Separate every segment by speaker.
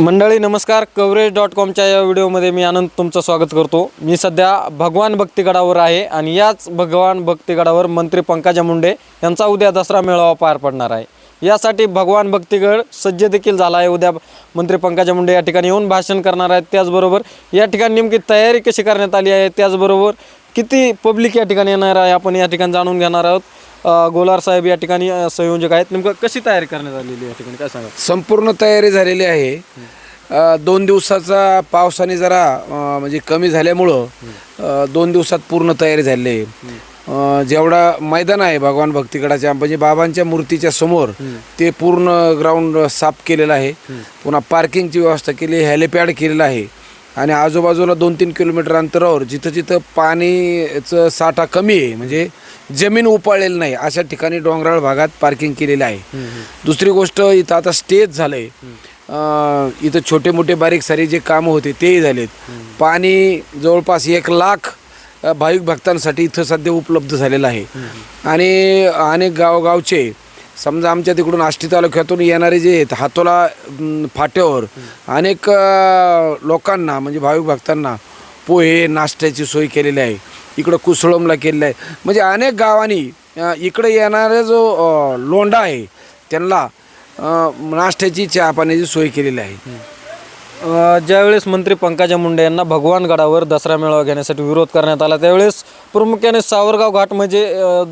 Speaker 1: मंडळी नमस्कार. Coverage dot कॉमच्या या व्हिडिओमध्ये मी आनंद तुमचं स्वागत करतो. मी सध्या भगवान भक्तीगडावर आहे आणि याच भगवान भक्तीगडावर मंत्री पंकजा मुंडे यांचा उद्या दसरा मेळावा पार पडणार आहे. यासाठी भगवान भक्तीगड सज्ज देखील झाला आहे. उद्या मंत्री पंकजा मुंडे या ठिकाणी येऊन भाषण करणार आहेत. त्याचबरोबर या ठिकाणी नेमकी तयारी कशी करण्यात आली आहे? त्याचबरोबर किती पब्लिक या ठिकाणी येणार आहे? आपण या ठिकाणी जाणून घेणार आहोत. गोलार साहेब या ठिकाणी संयोजक आहेत. नेमकं कशी तयारी करण्यात आलेली या ठिकाणी? काय सांगा
Speaker 2: संपूर्ण तयारी झालेली आहे. दोन दिवसाचा पावसाने जरा म्हणजे कमी झाल्यामुळं दोन दिवसात पूर्ण तयारी झालेली आहे. जेवढा मैदान आहे भगवान भक्तीगडाच्या म्हणजे बाबांच्या मूर्तीच्या समोर ते पूर्ण ग्राउंड साफ केलेलं आहे. पुन्हा पार्किंगची व्यवस्था केली हेलिपॅड केलेलं आहे. आणि आजूबाजूला दोन तीन किलोमीटर अंतरावर जिथं जिथं पाणीचं साठा कमी आहे म्हणजे जमीन उपाळलेली नाही अशा ठिकाणी डोंगराळ भागात पार्किंग केलेलं आहे. दुसरी गोष्ट इथं आता स्टेज झालंय. अं, इथं छोटे मोठे बारीक सारे जे कामं होते तेही झालेत. पाणी जवळपास एक लाख भाविक भक्तांसाठी इथं सध्या उपलब्ध झालेलं आहे. आणि अनेक गावगावचे समजा आमच्या तिकडून आष्टी तालुक्यातून येणारे जे आहेत हातोला फाट्यावर अनेक लोकांना म्हणजे भाविक भक्तांना पोहे नाश्त्याची सोय केलेली आहे. इकडं कुसळमला केलेलं आहे. म्हणजे अनेक गावांनी इकडे येणारा जो लोंडा लोंढा आहे त्यांना नाश्त्याची चहा पाण्याची सोय केलेली आहे.
Speaker 1: ज्यावेळेस मंत्री पंकजा मुंडे यांना भगवान गडावर दसरा मेळावा घेण्यासाठी विरोध करण्यात आला त्यावेळेस प्रामुख्याने सावरगाव घाट म्हणजे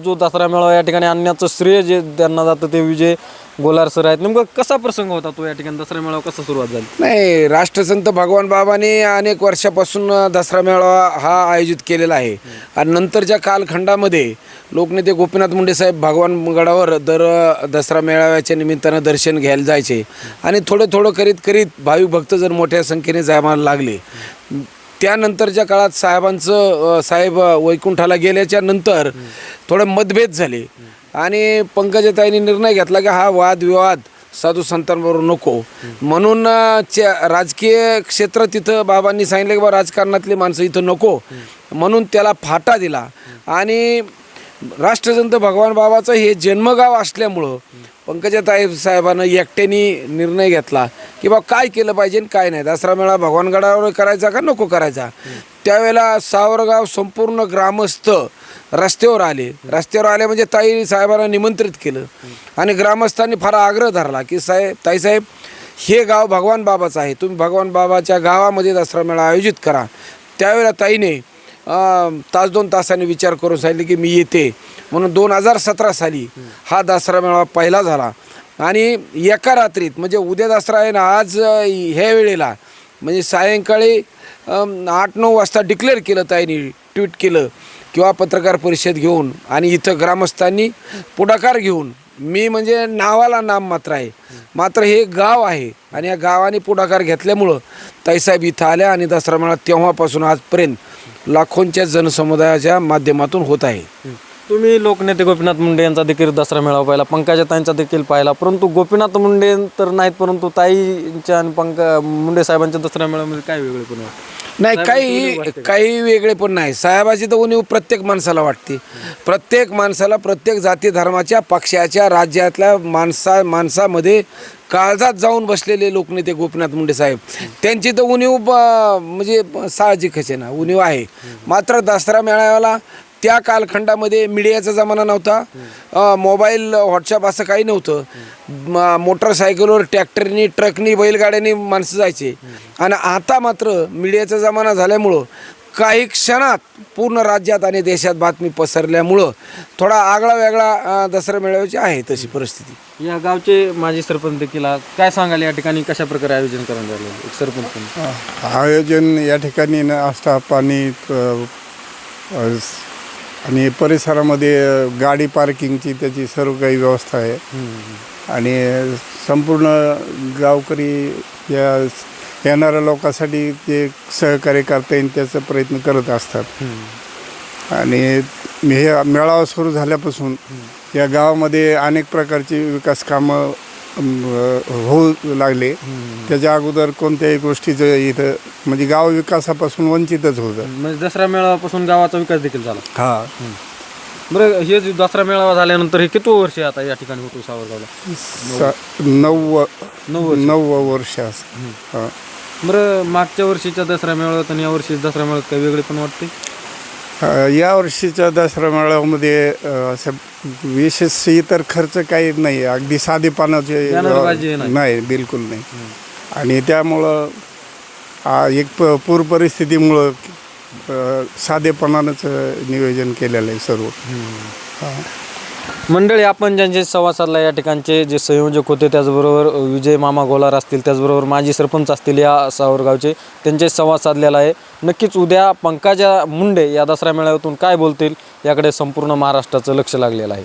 Speaker 1: जो दसरा मेळावा या ठिकाणी आणण्याचं श्रेय जे त्यांना जातं ते विजय गोलार सर आहेत. नेमकं कसा प्रसंग होता तो या ठिकाणी? दसरा मेळावा कसा सुरुवात झाली?
Speaker 2: नाही राष्ट्रसंत भगवान बाबाने अनेक वर्षापासून दसरा मेळावा हा आयोजित केलेला आहे. आणि नंतरच्या कालखंडामध्ये लोकनेते गोपीनाथ मुंडे साहेब भगवान गडावर दर दसरा मेळाव्याच्या निमित्तानं दर्शन घ्यायला जायचे. आणि थोडं थोडं करीत करीत भाविक भक्त जर मोठ्या संख्येने जायला लागले. त्यानंतरच्या काळात साहेबांचं साहेब वैकुंठाला गेल्याच्यानंतर थोडे मतभेद झाले. आणि पंकजताईंनी निर्णय घेतला की हा वादविवाद साधू संतांबरोबर नको. म्हणून च्या- राजकीय क्षेत्र तिथं बाबांनी सांगितलं की बा राजकारणातली माणसं इथं नको. म्हणून त्याला फाटा दिला. आणि राष्ट्रसंत भगवान बाबाचं हे जन्मगाव असल्यामुळं पंकजाताई साहेबानं एकट्याने निर्णय घेतला. की बा काय केलं पाहिजे आणि काय नाही. दसरा मेळा भगवानगडावर करायचा का नको करायचा? त्यावेळेला सावरगाव संपूर्ण ग्रामस्थ रस्त्यावर आले. रस्त्यावर आले म्हणजे ताई साहेबांना निमंत्रित केलं. आणि ग्रामस्थांनी फार आग्रह धरला की साहेब ताईसाहेब हे गाव भगवान बाबाचं आहे. तुम्ही भगवान बाबाच्या गावामध्ये दसरा मेळा आयोजित करा. त्यावेळेला ताईने तास दोन तासांनी विचार करून सांगितले की मी येते. म्हणून दोन हजार सतरा साली हा दसरा मेळावा पहिला झाला. आणि एका रात्रीत म्हणजे उद्या दसरा आहे ना आज ह्या वेळेला म्हणजे सायंकाळी आठ नऊ वाजता डिक्लेअर केलं ताईने ट्विट केलं किंवा पत्रकार परिषद घेऊन आणि इथं ग्रामस्थांनी पुढाकार घेऊन मी म्हणजे नावाला नाम मात्र आहे. मात्र हे गाव आहे आणि या गावाने पुढाकार घेतल्यामुळं ताईसाहेब इथं आल्या आणि दसरा मेळा तेव्हापासून आजपर्यंत लाखोंच्या जनसमुदायाच्या माध्यमातून होत आहे.
Speaker 1: तुम्ही लोकनेते गोपीनाथ मुंडे यांचा देखील दसरा मेळावा पाहिला पंकजाताईंचा देखील पाहिला परंतु गोपीनाथ मुंडे तर नाहीत परंतु ताईंच्या आणि पंक मुंडे साहेबांच्या दसरा मेळाव्यामध्ये काय वेगळे पण
Speaker 2: नाही काही काही वेगळे पण नाही. साहेबाची तर उणीव प्रत्येक माणसाला वाटते. प्रत्येक माणसाला प्रत्येक जाती धर्माच्या पक्षाच्या राज्यातल्या माणसा माणसामध्ये काळजात जाऊन बसलेले लोकनेते गोपीनाथ मुंडे साहेब. त्यांची तर उणीव म्हणजे साहजिकच आहे ना उणीव आहे. मात्र दसरा मेळाव्याला त्या कालखंडामध्ये मीडियाचा जमाना नव्हता. मोबाईल व्हॉट्सअप असं काही नव्हतं. म- मोटरसायकलवर ट्रॅक्टरनी ट्रकनी बैलगाड्यांनी माणसं जायचे. आणि आता मात्र मीडियाचा जमाना झाल्यामुळं काही क्षणात पूर्ण राज्यात आणि देशात बातमी पसरल्यामुळं थोडा आगळा वेगळा दसरा मेळाव्याची आहे तशी परिस्थिती.
Speaker 1: या गावचे माजी सरपंच देखील काय सांगाल? या ठिकाणी कशा प्रकारे आयोजन करण्यात आलं? एक सरपंच.
Speaker 3: आयोजन या ठिकाणी न असता पाणी आणि परिसरामध्ये गाडी पार्किंगची त्याची सर्व काही व्यवस्था आहे. आणि संपूर्ण गावकरी या येणाऱ्या लोकांसाठी ते सहकार्य करता येईल त्याचा प्रयत्न करत असतात. आणि हे मेळावा सुरू झाल्यापासून या गावामध्ये अनेक प्रकारची विकास कामं होऊ लागले. त्याच्या अगोदर कोणत्याही गोष्टीचं इथं म्हणजे गाव विकासापासून वंचितच होतं.
Speaker 1: म्हणजे दसरा मेळाव्यापासून गावाचा विकास देखील झाला.
Speaker 3: हा.
Speaker 1: बरं हे जे दसरा मेळावा झाल्यानंतर हे किती वर्ष आता या ठिकाणी होतो सावरगावला?
Speaker 3: नव्व
Speaker 1: नऊ
Speaker 3: नव्वद वर्ष असं. हां.
Speaker 1: बरं मागच्या वर्षीच्या दसरा मेळाव्यात आणि या वर्षी दसरा मेळाव्यात काही वेगळे पण वाटते?
Speaker 3: या वर्षीच्या दसरा मेळाव्यामध्ये असं विशेष इतर खर्च काही नाही अगदी साधेपणाचे
Speaker 1: नाही.
Speaker 3: बिलकुल नाही. आणि त्यामुळं एक प पूर परिस्थितीमुळं साधेपणानंच नियोजन केलेलं आहे सर्व. हां.
Speaker 1: मंडळी आपण ज्यांचे संवाद साधला या ठिकाणचे जे संयोजक होते त्याचबरोबर विजय मामा गोलार असतील त्याचबरोबर माजी सरपंच असतील या सावरगावचे त्यांचे संवाद साधलेला आहे. नक्कीच उद्या पंकजा मुंडे या दसरा मेळाव्यातून काय बोलतील याकडे संपूर्ण महाराष्ट्राचं लक्ष लागलेलं आहे.